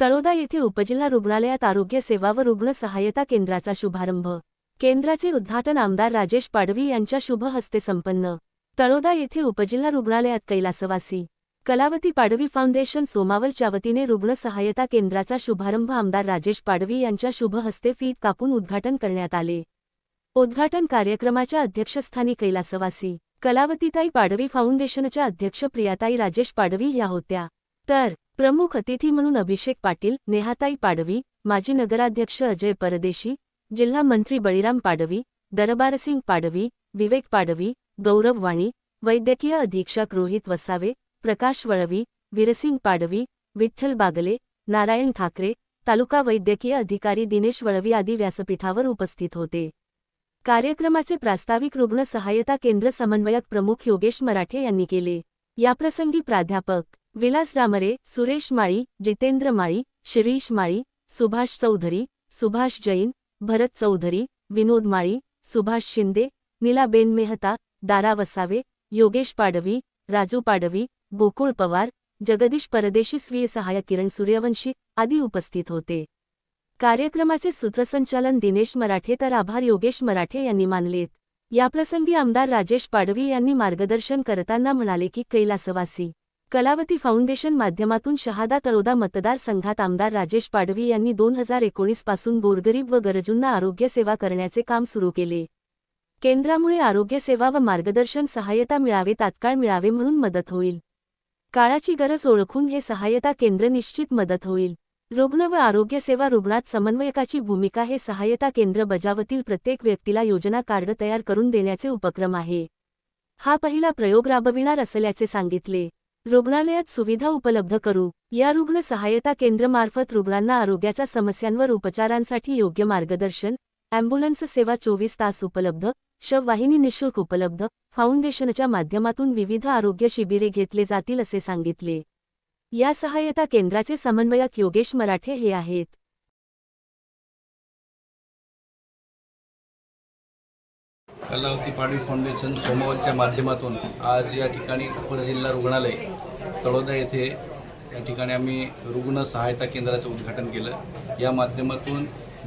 तळोदा येथे उपजिल्हा रुग्णालयात आरोग्य सेवा व रुग्ण सहायता केंद्राचा शुभारंभ. केंद्राचे उद्घाटन आमदार राजेश पाडवी यांच्या शुभ हस्ते संपन्न. तळोदा येथे उपजिल्हा रुग्णालयात कैलासवासी. कलावती पाडवी फाउंडेशन सोमावलच्या वतीने रुग्ण सहायता केंद्राचा शुभारंभ आमदार राजेश पाडवी यांच्या शुभ हस्ते फीत कापून उद्घाटन करण्यात आले. उद्घाटन कार्यक्रमाच्या अध्यक्षस्थानी कैलासवासी. कलावतीताई पाडवी फाउंडेशनच्या अध्यक्ष प्रियाताई राजेश पाडवी या होत्या. तर प्रमुख अतिथी म्हणून अभिषेक पाटील नेहाताई पाडवी माजी नगराध्यक्ष अजय परदेशी जिल्हा मंत्री बळीराम पाडवी दरबारसिंग पाडवी विवेक पाडवी गौरव वाणी वैद्यकीय अधीक्षक रोहित वसावे प्रकाश वळवी वीरसिंग पाडवी विठ्ठल बागले नारायण ठाकरे तालुका वैद्यकीय अधिकारी दिनेश वळवी आदी व्यासपीठावर उपस्थित होते. कार्यक्रमाचे प्रास्ताविक रुग्ण सहायता केंद्र समन्वयक प्रमुख योगेश मराठे यांनी केले. याप्रसंगी प्राध्यापक विलास रामरे सुरेश माळी जितेंद्र माळी शिरीष माळी सुभाष चौधरी सुभाष जैन भरत चौधरी विनोद माळी सुभाष शिंदे नीलाबेन मेहता दारा वसावे योगेश पाडवी राजू पाडवी गोकुळ पवार जगदीश परदेशी स्वीय सहाय्यक किरण सूर्यवंशी आदी उपस्थित होते. कार्यक्रमाचे सूत्रसंचालन दिनेश मराठे तर आभार योगेश मराठे यांनी मानलेत. याप्रसंगी आमदार राजेश पाडवी यांनी मार्गदर्शन करताना म्हणाले की कैलासवासी कलावती फाउंडेशन माध्यमातून शहादा तळोदा मतदारसंघात आमदार राजेश पाडवी यांनी दोन हजार एकोणीसपासून गोरगरीब व गरजूंना आरोग्यसेवा करण्याचे काम सुरू केले. केंद्रामुळे आरोग्यसेवा व मार्गदर्शन सहाय्यता मिळावे तात्काळ मिळावे म्हणून मदत होईल. काळाची गरज ओळखून हे सहाय्यता केंद्र निश्चित मदत होईल. रुग्ण व आरोग्यसेवा रुग्णात समन्वयकाची भूमिका हे सहाय्यता केंद्र बजावतील प्रत्येक व्यक्तीला योजना कार्ड तयार करून देण्याचे उपक्रम आहे. हा पहिला प्रयोग राबविणार असल्याचे सांगितले. रुग्णालयात सुविधा उपलब्ध करू. या रुग्ण सहाय्यता केंद्रमार्फत रुग्णांना आरोग्याच्या समस्यांवर उपचारांसाठी योग्य मार्गदर्शन अँब्युलन्स सेवा चोवीस तास उपलब्ध शववाहिनी निशुल्क उपलब्ध फाउंडेशनच्या माध्यमातून विविध आरोग्य शिबिरे घेतले जातील असे सांगितले. या सहाय्यता केंद्राचे समन्वयक योगेश मराठे हे आहेत. कलावती पाडवी फाउंडेशन सोमवारच्या माध्यमातून आज या ठिकाणी उपजिल्हा रुग्णालय तळोदा येथे या ठिकाणी आम्ही रुग्ण सहायता केंद्राचं उद्घाटन केलं. या माध्यमातून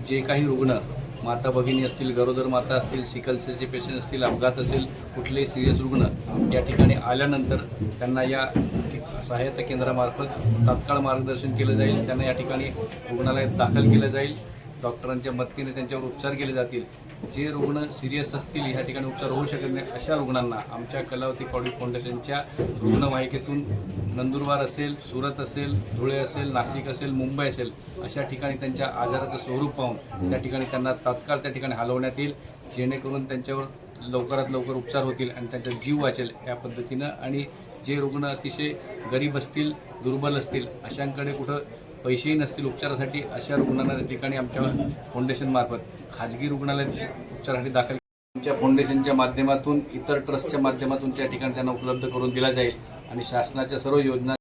जे काही रुग्ण माता भगिनी असतील गरोदर माता असतील सिकलसेलचे पेशंट असतील अपघात असेल कुठलेही सिरियस रुग्ण या ठिकाणी आल्यानंतर त्यांना या सहायता केंद्रामार्फत तात्काळ मार्गदर्शन केलं जाईल. त्यांना या ठिकाणी रुग्णालयात दाखल केलं जाईल. डॉक्टरांच्या मदतीने त्यांच्यावर उपचार केले जातील. जे रुग्ण सिरियस असतील ह्या ठिकाणी उपचार होऊ शकत नाही. अशा रुग्णांना आमच्या कलावती कॉडी फाउंडेशनच्या रुग्णवाहिकेतून नंदुरबार असेल सुरत असेल धुळे असेल नाशिक असेल मुंबई असेल अशा ठिकाणी त्यांच्या आजाराचं स्वरूप पाहून त्या ठिकाणी त्यांना तात्काळ त्या ठिकाणी हलवण्यात येईल. जेणेकरून त्यांच्यावर लवकरात लवकर उपचार होतील आणि त्यांचा जीव वाचेल या पद्धतीनं. आणि जे रुग्ण अतिशय गरीब असतील दुर्बल असतील अशांकडे कुठं पैसेही नसतील उपचारासाठी अशा रुग्णांना त्या ठिकाणी आमच्या फाउंडेशनमार्फत खाजगी रुग्णालयात उपचारासाठी दाखल आमच्या फाउंडेशनच्या माध्यमातून इतर ट्रस्टच्या माध्यमातून त्या ठिकाणी त्यांना उपलब्ध करून दिला जाईल. आणि शासनाच्या सर्व योजना